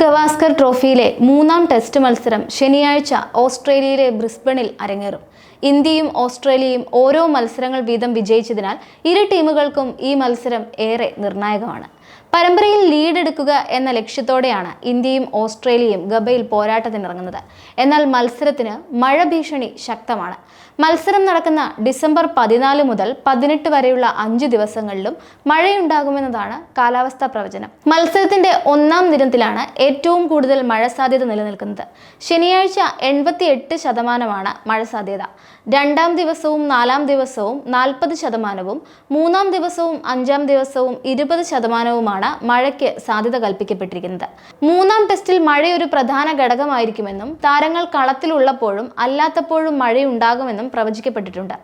ഗവാസ്കർ ട്രോഫിയിലെ മൂന്നാം ടെസ്റ്റ് മത്സരം ശനിയാഴ്ച ഓസ്ട്രേലിയയിലെ ബ്രിസ്ബണിൽ അരങ്ങേറും. ഇന്ത്യയും ഓസ്ട്രേലിയയും ഓരോ മത്സരങ്ങൾ വീതം വിജയിച്ചതിനാൽ ഇരു ടീമുകൾക്കും ഈ മത്സരം ഏറെ നിർണായകമാണ്. പരമ്പരയിൽ ലീഡ് എടുക്കുക എന്ന ലക്ഷ്യത്തോടെയാണ് ഇന്ത്യയും ഓസ്ട്രേലിയയും ഗബയിൽ പോരാട്ടത്തിനിറങ്ങുന്നത്. എന്നാൽ മത്സരത്തിന് മഴ ഭീഷണി ശക്തമാണ്. മത്സരം നടക്കുന്ന ഡിസംബർ പതിനാല് മുതൽ പതിനെട്ട് വരെയുള്ള അഞ്ച് ദിവസങ്ങളിലും മഴയുണ്ടാകുമെന്നതാണ് കാലാവസ്ഥാ പ്രവചനം. മത്സരത്തിന്റെ ഒന്നാം ദിനത്തിലാണ് ഏറ്റവും കൂടുതൽ മഴ സാധ്യത നിലനിൽക്കുന്നത്. ശനിയാഴ്ച എൺപത്തി എട്ട് ശതമാനമാണ് മഴ സാധ്യത. രണ്ടാം ദിവസവും നാലാം ദിവസവും നാൽപ്പത് ശതമാനവും മൂന്നാം ദിവസവും അഞ്ചാം ദിവസവും ഇരുപത് ശതമാനവുമാണ് മഴയ്ക്ക് സാധ്യത കൽപ്പിക്കപ്പെട്ടിരിക്കുന്നത്. മൂന്നാം ടെസ്റ്റിൽ മഴയൊരു പ്രധാന ഘടകമായിരിക്കുമെന്നും താരങ്ങൾ കളത്തിലുള്ളപ്പോഴും അല്ലാത്തപ്പോഴും മഴയുണ്ടാകുമെന്നും പ്രവചിക്കപ്പെട്ടിട്ടുണ്ട്.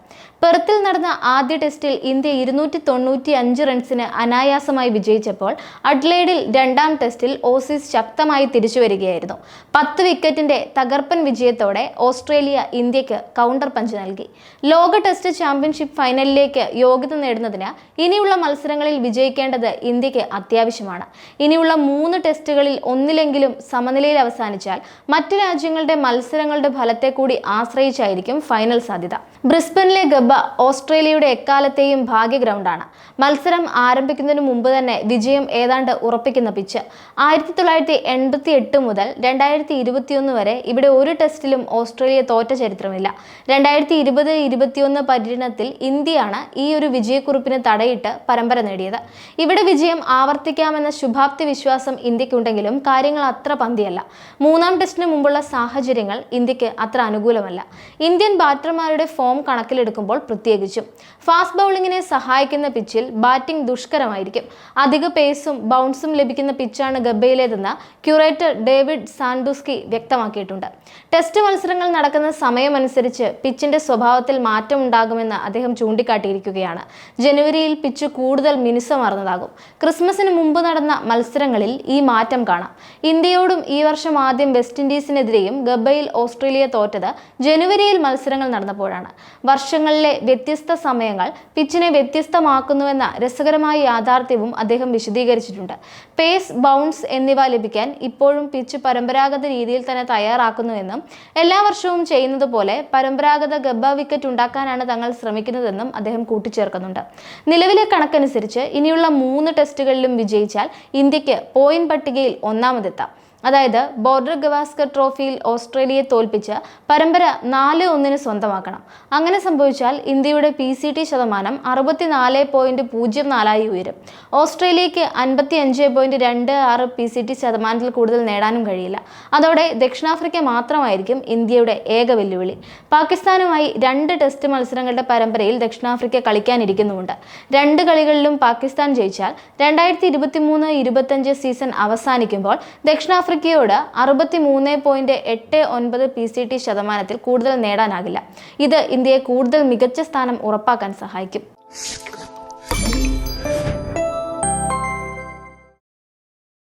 പെർത്തിൽ നടന്ന ആദ്യ ടെസ്റ്റിൽ ഇന്ത്യ ഇരുന്നൂറ്റി തൊണ്ണൂറ്റി അഞ്ച് റൺസിന് അനായാസമായി വിജയിച്ചപ്പോൾ അഡ്ലൈഡിൽ രണ്ടാം ടെസ്റ്റിൽ ഓസീസ് ശക്തമായി തിരിച്ചു വരികയായിരുന്നു പത്ത് വിക്കറ്റിന്റെ തകർപ്പൻ വിജയത്തോടെ ഓസ്ട്രേലിയ ഇന്ത്യയ്ക്ക് കൗണ്ടർ പഞ്ച് നൽകി. ലോക ടെസ്റ്റ് ചാമ്പ്യൻഷിപ്പ് ഫൈനലിലേക്ക് യോഗ്യത നേടുന്നതിന് ഇനിയുള്ള മത്സരങ്ങളിൽ വിജയിക്കേണ്ടത് ഇന്ത്യയ്ക്ക് അത്യാവശ്യമാണ്. ഇനിയുള്ള മൂന്ന് ടെസ്റ്റുകളിൽ ഒന്നിലെങ്കിലും സമനിലയിൽ അവസാനിച്ചാൽ മറ്റ് രാജ്യങ്ങളുടെ മത്സരങ്ങളുടെ ഫലത്തെ കൂടി ആശ്രയിച്ചായിരിക്കും ഫൈനൽ സാധ്യത. ബ്രിസ്ബനിലെ ഗബ്ബ ഓസ്ട്രേലിയയുടെ എക്കാലത്തെയും ഭാഗ്യ ഗ്രൗണ്ടാണ് മത്സരം ആരംഭിക്കുന്നതിന് മുമ്പ് തന്നെ വിജയം ഏതാണ്ട് ഉറപ്പിക്കുന്ന പിച്ച്. ആയിരത്തി തൊള്ളായിരത്തി എൺപത്തി എട്ട് മുതൽ രണ്ടായിരത്തി ഇരുപത്തിയൊന്ന് വരെ ഇവിടെ ഒരു ടെസ്റ്റിലും ഓസ്ട്രേലിയ തോറ്റ ചരിത്രമില്ല. രണ്ടായിരത്തി ഇരുപത് ഇരുപത്തിയൊന്ന് പര്യടനത്തിൽ ഇന്ത്യയാണ് ഈ ഒരു വിജയക്കുറിപ്പിന് തടയിട്ട് പരമ്പര നേടിയത്. ഇവിടെ വിജയം ആവർത്തിക്കാമെന്ന ശുഭാപ്തി വിശ്വാസം ഇന്ത്യക്കുണ്ടെങ്കിലും കാര്യങ്ങൾ അത്ര പന്തിയല്ല. മൂന്നാം ടെസ്റ്റിന് മുമ്പുള്ള സാഹചര്യങ്ങൾ ഇന്ത്യയ്ക്ക് അത്ര അനുകൂലമല്ല. ഇന്ത്യൻ ബാറ്റർമാരുടെ ഫോം കണക്കിലെടുക്കുമ്പോൾ പ്രത്യേകിച്ചും. ഫാസ്റ്റ് ബൗളിങ്ങിനെ സഹായിക്കുന്ന പിച്ചിൽ ബാറ്റിംഗ് ദുഷ്കരമായിരിക്കും. അധിക പേസും ബൗൺസും ലഭിക്കുന്ന പിച്ചാണ് ഗബ്ബയിലേതെന്ന് ക്യൂറേറ്റർ ഡേവിഡ് സാൻഡുസ്കി വ്യക്തമാക്കിയിട്ടുണ്ട്. ടെസ്റ്റ് മത്സരങ്ങൾ നടക്കുന്ന സമയമനുസരിച്ച് പിച്ചിന്റെ സ്വഭാവത്തിൽ മാറ്റം ഉണ്ടാകുമെന്ന് അദ്ദേഹം ചൂണ്ടിക്കാട്ടിയിരിക്കുകയാണ്. ജനുവരിയിൽ പിച്ച് കൂടുതൽ മിനുസമാർന്നതാകും. ക്രിസ്മസിന് മുമ്പ് നടന്ന മത്സരങ്ങളിൽ ഈ മാറ്റം കാണാം. ഇന്ത്യയോടും ഈ വർഷം ആദ്യം വെസ്റ്റ് ഇൻഡീസിനെതിരെയും ഗബയിൽ ഓസ്ട്രേലിയ തോറ്റത് ജനുവരിയിൽ മത്സരങ്ങൾ നടന്നപ്പോഴാണ്. വർഷങ്ങളിലെ വ്യത്യസ്ത സമയങ്ങൾ പിച്ചിനെ വ്യത്യസ്തമാക്കുന്നുവെന്ന രസകരമായ യാഥാർത്ഥ്യവും അദ്ദേഹം വിശദീകരിച്ചിട്ടുണ്ട്. പേസ് ബൗൺസ് എന്നിവ ലഭിക്കാൻ ഇപ്പോഴും പിച്ച് പരമ്പരാഗത രീതിയിൽ തന്നെ തയ്യാറാക്കുന്നുവെന്നും എല്ലാ വർഷവും ചെയ്യുന്നത് പോലെ പരമ്പരാഗത ഗബ്ബ വിക്കറ്റ് ഉണ്ടാക്കാനാണ് തങ്ങൾ ശ്രമിക്കുന്നതെന്നും അദ്ദേഹം കൂട്ടിച്ചേർക്കുന്നുണ്ട്. നിലവിലെ കണക്കനുസരിച്ച് ഇനിയുള്ള മൂന്ന് ടെസ്റ്റുകളിലും വിജയിച്ചാൽ ഇന്ത്യയ്ക്ക് പോയിന്റ് പട്ടികയിൽ ഒന്നാമതെത്താം അതായത് ബോർഡർ ഗവാസ്കർ ട്രോഫിയിൽ ഓസ്ട്രേലിയയെ തോൽപ്പിച്ച് പരമ്പര നാല് ഒന്നിന് സ്വന്തമാക്കണം. അങ്ങനെ സംഭവിച്ചാൽ ഇന്ത്യയുടെ പി സി ടി ശതമാനം അറുപത്തിനാല് പോയിന്റ് പൂജ്യം നാലായി ഉയരും. ഓസ്ട്രേലിയക്ക് അൻപത്തി അഞ്ച് പോയിന്റ് രണ്ട് ആറ് പി സി ടി ശതമാനത്തിൽ കൂടുതൽ നേടാനും കഴിയില്ല. അതോടെ ദക്ഷിണാഫ്രിക്ക മാത്രമായിരിക്കും ഇന്ത്യയുടെ ഏക വെല്ലുവിളി. പാകിസ്ഥാനുമായി രണ്ട് ടെസ്റ്റ് മത്സരങ്ങളുടെ പരമ്പരയിൽ ദക്ഷിണാഫ്രിക്ക കളിക്കാനിരിക്കുന്നുമുണ്ട്. രണ്ട് കളികളിലും പാകിസ്ഥാൻ ജയിച്ചാൽ രണ്ടായിരത്തി ഇരുപത്തി മൂന്ന് ഇരുപത്തഞ്ച് സീസൺ അവസാനിക്കുമ്പോൾ ദക്ഷിണാഫ്രിക്ക ആഫ്രിക്കയോട് അറുപത്തി മൂന്ന് പോയിന്റ് എട്ട് ഒൻപത് പി സി ടി ശതമാനത്തിൽ കൂടുതൽ നേടാനാകില്ല. ഇത് ഇന്ത്യയെ കൂടുതൽ മികച്ച സ്ഥാനം ഉറപ്പാക്കാൻ സഹായിക്കും.